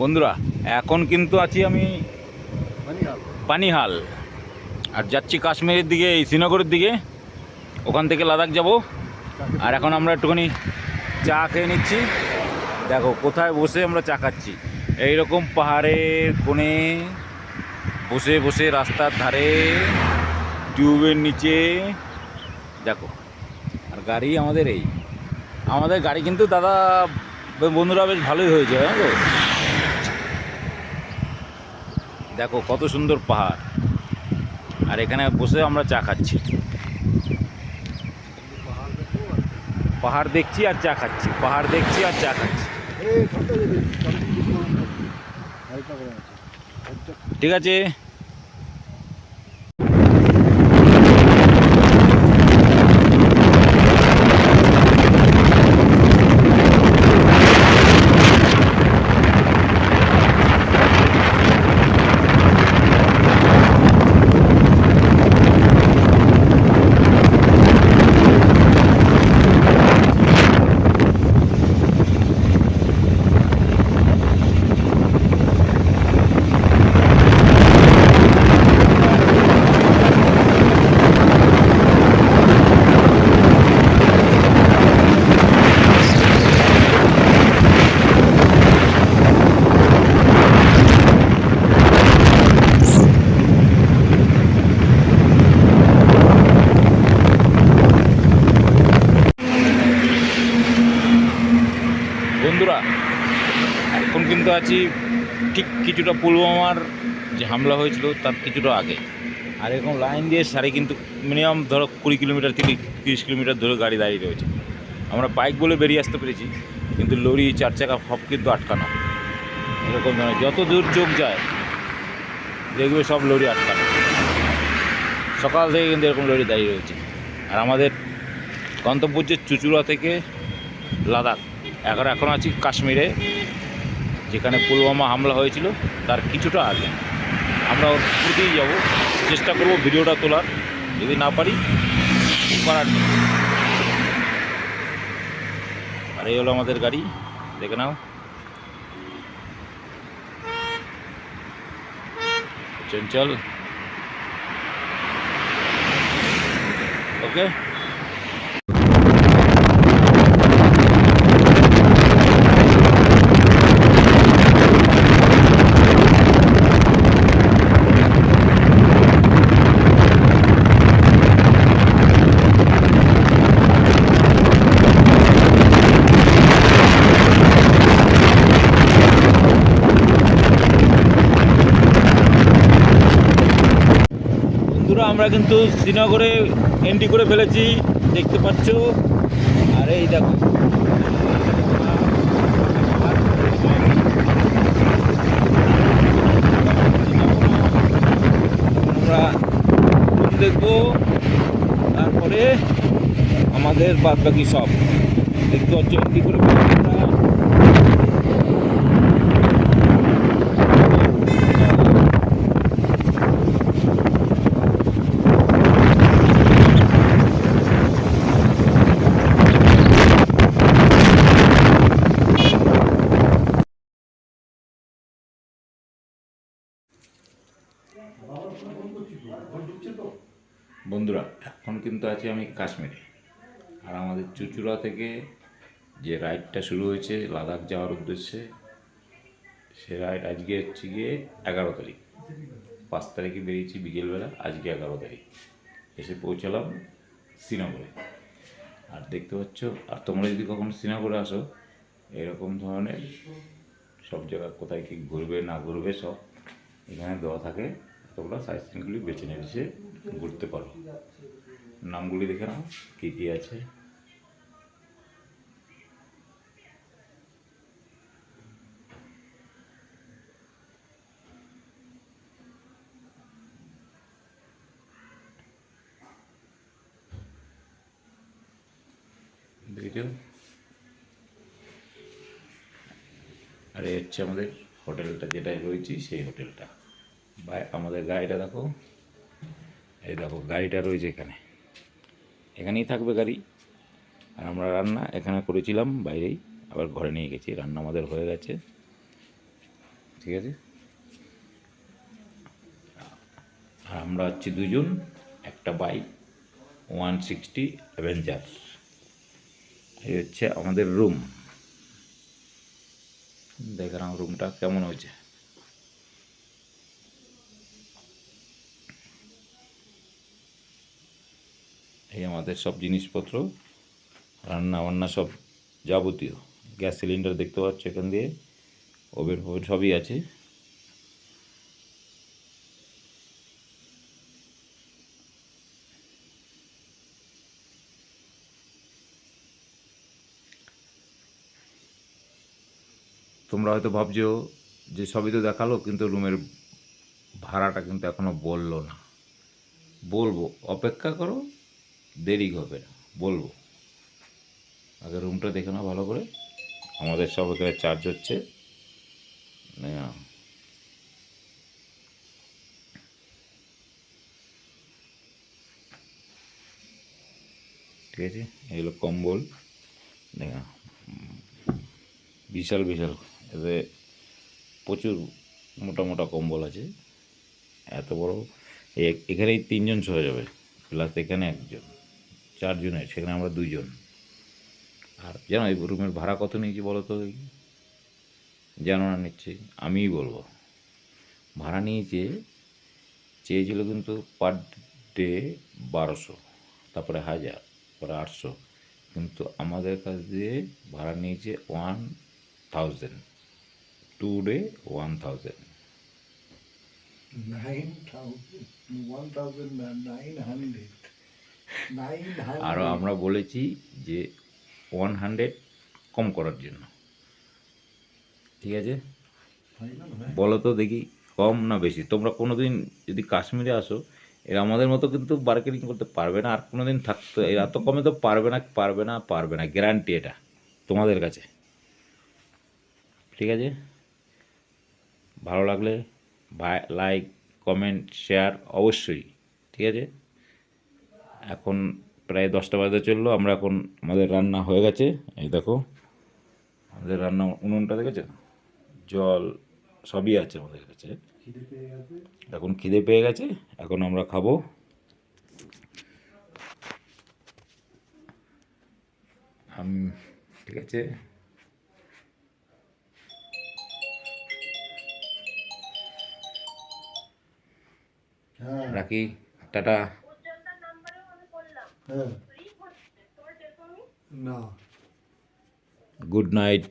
বন্ধুরা, এখন কিন্তু আছি আমি পানিহাল। আর যাচ্ছি কাশ্মীরের দিকে, এই শ্রীনগরের দিকে। ওখান থেকে লাদাখ যাব। আর এখন আমরা একটুখানি চা খেয়ে নিচ্ছি। দেখো, কোথায় বসে আমরা চা খাচ্ছি। এইরকম পাহাড়ের কোণে বসে বসে রাস্তার ধারে, টিউবের নিচে। দেখো, আর গাড়ি আমাদের এই। আমাদের গাড়ি কিন্তু দাদা, বন্ধুরা বেশ ভালোই হয়েছে হ্যাঁ দেখো কত সুন্দর পাহাড়। আর এখানে বসে আমরা চা খাচ্ছি। পাহাড় দেখছি আর চা খাচ্ছি। পাহাড় দেখছি আর চা খাচ্ছি। ঠিক আছে? বন্ধুরা, এখন কিন্তু আছি ঠিক কিছুটা পুলওয়ামার যে হামলা হয়েছিল তার কিছুটা আগে। আর এরকম লাইন দিয়ে সারি কিন্তু মিনিমাম ধরো কুড়ি কিলোমিটার থেকে তিরিশ কিলোমিটার ধরে গাড়ি দাঁড়িয়ে রয়েছে। আমরা বাইক বলে বেরিয়ে আসতে পেরেছি, কিন্তু লরি চার চাকা সব কিন্তু আটকানো। এরকম ধরনের যত দূর চোখ যায়, দেখবে সব লরি আটকানো। সকাল থেকে কিন্তু এরকম লরি দাঁড়িয়ে রয়েছে। আর আমাদের গন্তব্য হচ্ছে চুচুড়া থেকে লাদাখ। এখন এখন আছি কাশ্মীরে, যেখানে পুলওয়ামা হামলা হয়েছিল তার কিছুটা আগে। আমরা ওর দিকেই যাব। চেষ্টা করব ভিডিওটা তোলার। যদি না পারি, করার। আর এই হলো আমাদের গাড়ি। দেখে নাও। চঞ্চল ওকে বন্ধুরা আমরা কিন্তু শ্রীনগরে এন্ট্রি করে ফেলেছি, দেখতে পাচ্ছ। আর এই দেখো। আমরা দেখব, তারপরে আমাদের বাদ বাকি সব। দেখতে পাচ্ছ এন্ট্রি করে ফেলেছি আমরা বন্ধুরা, এখন কিন্তু আছি আমি কাশ্মীরে। আর আমাদের চুচুড়া থেকে যে রাইডটা শুরু হয়েছে, লাদাখ যাওয়ার উদ্দেশ্যে, সে রাইড আজকে হচ্ছে গিয়ে এগারো তারিখ। পাঁচ তারিখে বেরিয়েছি বিকেলবেলা, আজকে এগারো তারিখ। এসে পৌঁছালাম শ্রীনগরে। আর দেখতে পাচ্ছ, আর তোমরা যদি কখনো শ্রীনগরে আসো, এরকম ধরনের সব জায়গা কোথায় কী ঘুরবে না ঘুরবে সব এখানে দেওয়া থাকে। তোমরা সাইট সিনগুলি বেছে নিয়ে ঘুরতে পারো। নামগুলি দেখে নাও, কী কী আছে। আর এই হচ্ছে আমাদের হোটেলটা যেটাই রয়েছি সেই হোটেলটা আমাদের গাড়িটা দেখো। এই দেখো, গাড়িটা রয়েছে এখানে। এখানেই থাকবে গাড়ি। আর আমরা রান্না এখানে করেছিলাম, বাইরেই। আবার ঘরে নিয়ে গেছি। রান্না আমাদের হয়ে গেছে। ঠিক আছে? আর আমরা হচ্ছি দুজন, একটা বাইক, ওয়ান সিক্সটি অ্যাভেঞ্জার এই হচ্ছে আমাদের রুম। দেখলাম রুমটা কেমন হয়েছে। এই আমাদের সব জিনিসপত্র, রান্না বান্না সব যাবতীয়। গ্যাস সিলিন্ডার দেখতে পাচ্ছ এখান দিয়ে, ওভেন ফোভেন সবই আছে। তোমরা হয়তো ভাবছ যে সবই তো দেখাল, কিন্তু রুমের ভাড়াটা কিন্তু এখনও বলল না। বলব, অপেক্ষা করো। দেরি হবে না, বলব। আগে রুমটা দেখে নাও ভালো করে। আমাদের সব এখানে চার্জ হচ্ছে। না। ঠিক আছে? এগুলো কম্বল। দেখা। বিশাল বিশাল। এতে প্রচুর মোটা মোটা কম্বল আছে। এত বড়। এখানেই তিনজন শোয়া যাবে। প্লাস এখানে একজন। চারজনের সেখানে আমরা দুইজন আর জানো এই রুমের ভাড়া কত নিয়েছি বলো তো? জানো না নিচ্ছি, আমিই বলব ভাড়া নিয়েছে, চেয়েছিল কিন্তু পার ডে বারোশো, তারপরে হাজার, তারপরে আটশো কিন্তু আমাদের কাছ দিয়ে ভাড়া নিয়েছে one thousand, today one thousand nine thousand, one thousand nine hundred. আরও আমরা বলেছি যে ওয়ান হান্ড্রেড কম করার জন্য। ঠিক আছে? হ্যাঁ? বলো তো দেখি কম না বেশি। তোমরা কোনো দিন যদি কাশ্মীরে আসো এরা আমাদের মতো কিন্তু মার্কেটিং করতে পারবে না আর কোনো দিন থাকতে এরা তো কমে তো পারবে না পারবে না পারবে না গ্যারান্টি এটা তোমাদের কাছে। ঠিক আছে? ভালো লাগলে ভাই লাইক কমেন্ট শেয়ার অবশ্যই। ঠিক আছে? এখন প্রায় দশটা বাজে চলল আমরা এখন আমাদের রান্না হয়ে গেছে। এই দেখো আমাদের রান্না উনুনটা দেখেছ? জল সবই আছে আমাদের কাছে। এখন খিদে পেয়ে গেছে এখন আমরা খাব। ঠিক আছে। হ্যাঁ, রাখি টাটা। হ্যাঁ। না গুড নাইট